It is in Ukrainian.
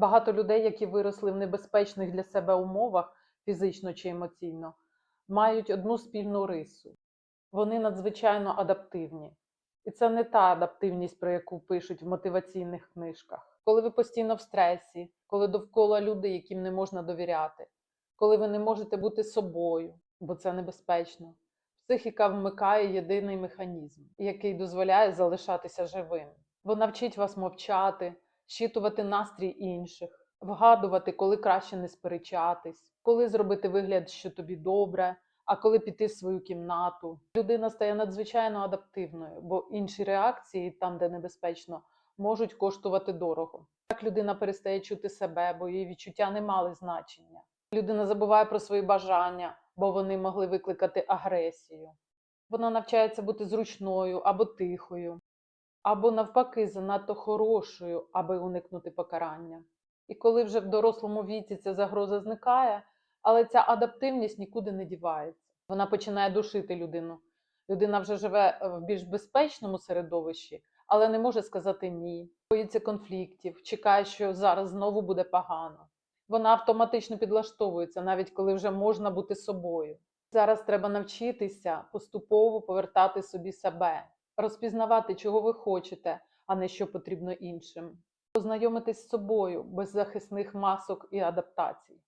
Багато людей, які виросли в небезпечних для себе умовах, фізично чи емоційно, мають одну спільну рису. Вони надзвичайно адаптивні. І це не та адаптивність, про яку пишуть в мотиваційних книжках. Коли ви постійно в стресі, коли довкола люди, яким не можна довіряти, коли ви не можете бути собою, бо це небезпечно. Психіка вмикає єдиний механізм, який дозволяє залишатися живим. Вона вчить вас мовчати, щитувати настрій інших, вгадувати, коли краще не сперечатись, коли зробити вигляд, що тобі добре, а коли піти в свою кімнату. Людина стає надзвичайно адаптивною, бо інші реакції, там, де небезпечно, можуть коштувати дорого. Так людина перестає чути себе, бо її відчуття не мали значення. Людина забуває про свої бажання, бо вони могли викликати агресію. Вона навчається бути зручною або тихою, або навпаки, занадто хорошою, аби уникнути покарання. І коли вже в дорослому віці ця загроза зникає, але ця адаптивність нікуди не дівається. Вона починає душити людину. Людина вже живе е, в більш безпечному середовищі, але не може сказати ні, боїться конфліктів, чекає, що зараз знову буде погано. Вона автоматично підлаштовується, навіть коли вже можна бути собою. Зараз треба навчитися поступово повертати собі себе, розпізнавати, чого ви хочете, а не що потрібно іншим, познайомитись з собою без захисних масок і адаптацій.